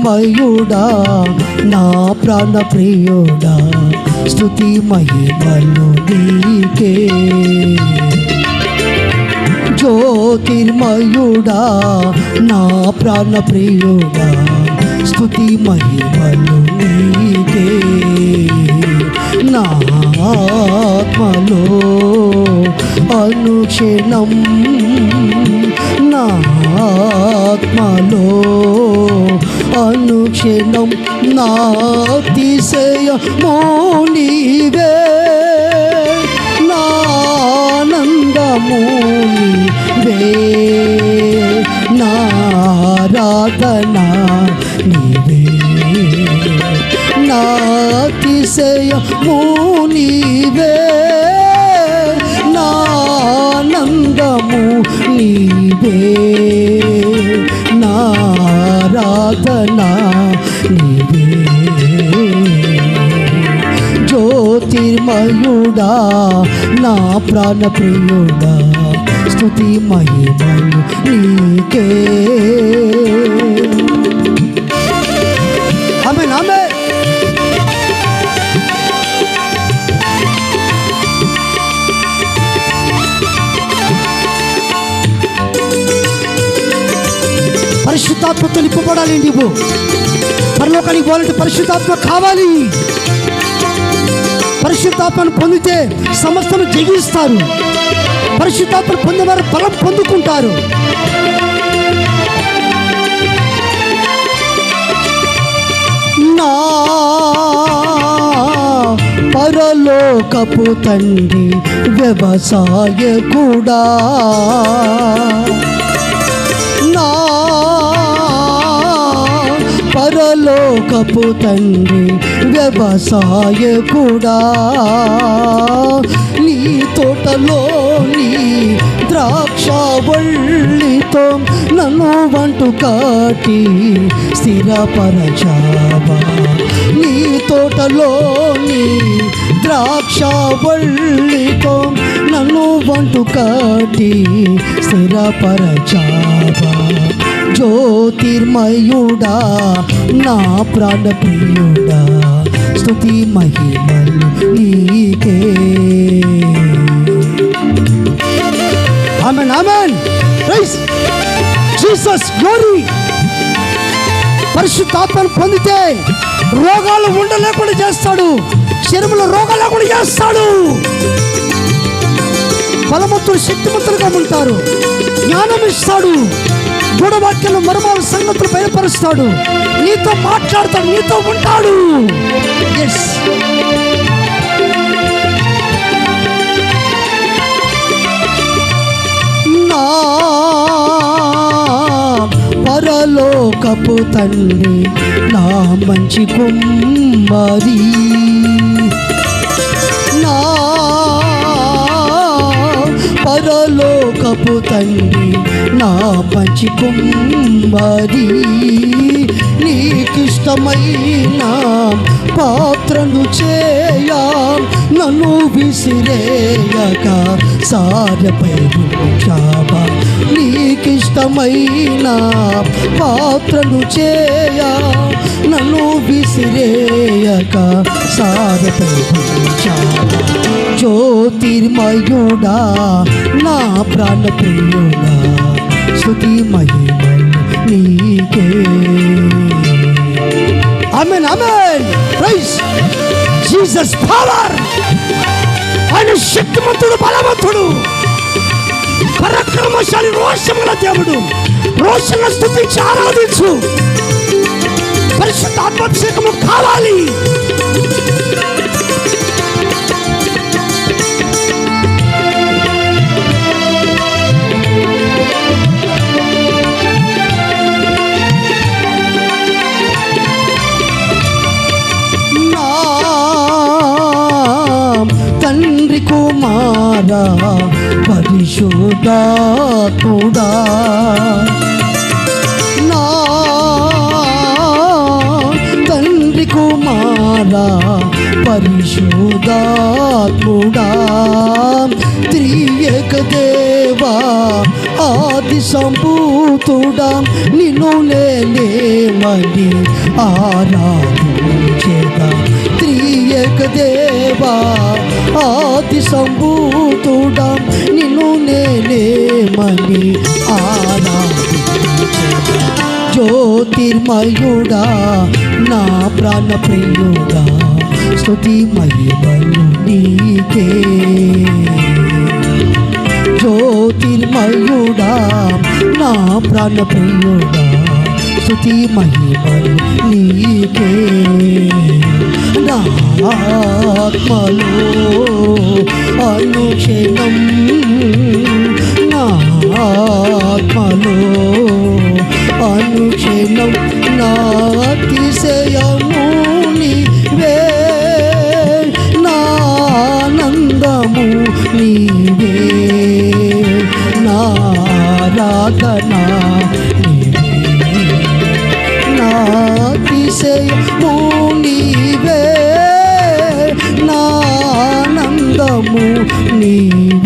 జ్యోతిర్మయుడా నా ప్రాణ ప్రియుడా స్థుతి మహిమలు నీకే. జ్యోతిర్మయుడా నా ప్రాణ ప్రియుడా స్థుతి మహిమలు నీకే. నా ఆత్మలో అనుక్షణం నా ఆత్మలో అనుక్షణం నాతిశయ మోనివే నానందము నీవే నారాధన నీవే నాతిశయ నీవే నానందము నీవే సాధనా నీవే. జ్యోతిర్మయుడా నా ప్రాణ ప్రియుడా స్థుతి మహిమలు నీకే. పరిశుద్ధాత్మతో నింపబడాలి నువ్వు పరలోకానికి పోవాలంటే పరిశుద్ధాత్మ కావాలి. పరిశుద్ధాత్మను పొందితే సమస్తను జగిస్తారు పరిశుద్ధాత్మను పొందేవారు బలం పొందుకుంటారు. నా పరలోకపు తండ్రి వ్యవసాయ కూడా పరలోకపు తండ్రి వ్యవసాయ కూడా. నీ ద్రాక్ష వళ్ళితో నన్ను వంటు కాటి స్థిరపరచావా? నీ తోటలోని ద్రాక్ష వల్లితో నన్ను వంటు కాటి స్థిరపరచావా? జ్యోతిర్మయుడా నా ప్రాణ ప్రియుడా స్తుతి మహిమలు నీకే. Amen amen. Praise. Jesus glory పరిశుద్ధాత్మను పొందితే రోగాలు ఉండలేకుండా చేస్తాడు. శరీరంలో రోగాలు కూడా చేస్తాడు. బలవంతుడు శక్తివంతులుగా ఉంటారు. జ్ఞానం ఇస్తాడు. గూఢవాక్యాలు మర్మాలు సంగతులు బయలుపరుస్తాడు. నీతో మాట్లాడతాడు నీతో ఉంటాడు. ఎస్ నా పరలోకపు తండ్రి నా మంచి కుమ్మరి. నా పరలోకపు తండ్రి నా మంచి కుమ్మరి. నీకిష్టమైన పాత్రను చేయా నన్ను విసిరేయక సారపై ఉంచావా నీకిష్టమైన పాత్రను చేయ నన్ను విసిరేయక సారపై జ్యోతిర్మయుడా నా ప్రాణ ప్రియుడా శృతి మహిమలు నీకే. Amen amen praise Jesus power ఆయన శక్తిమంతుడు బలవంతుడు. పరాక్రమశాలి రోషముల దేవుడు. రోషంగా స్థుతించి ఆరాధించు. పరిశుద్ధ ఆత్మాభిషేకము కావాలి. నా తండ్రి కుమారా పరిశుద్ధాత్ముడా నా తండ్రి కుమారా పరిశుద్ధాత్ముడా త్రియక దేవా ఆది సంభూతుడా నిన్ను నేనేమని ఆరాధించేదా. త్రియక దేవా ఆది సంభూతుడా నిన్ను నేనేమని ఆరాధించేదా జ్యోతిర్మయుడా నా ప్రాణ ప్రియుడా స్తుతి మహిమలు నీకే. జ్యోతిర్మయుడా నా ప్రాణ ప్రియుడా స్థుతి మహిమలు నీకే. నా ఆత్మలో అనుక్షణం నా ఆత్మలో అనుక్షణం నా అతిశయము నీవే నా ఆనందము నీవే. నా ఆరాధన ఆనందము నీవే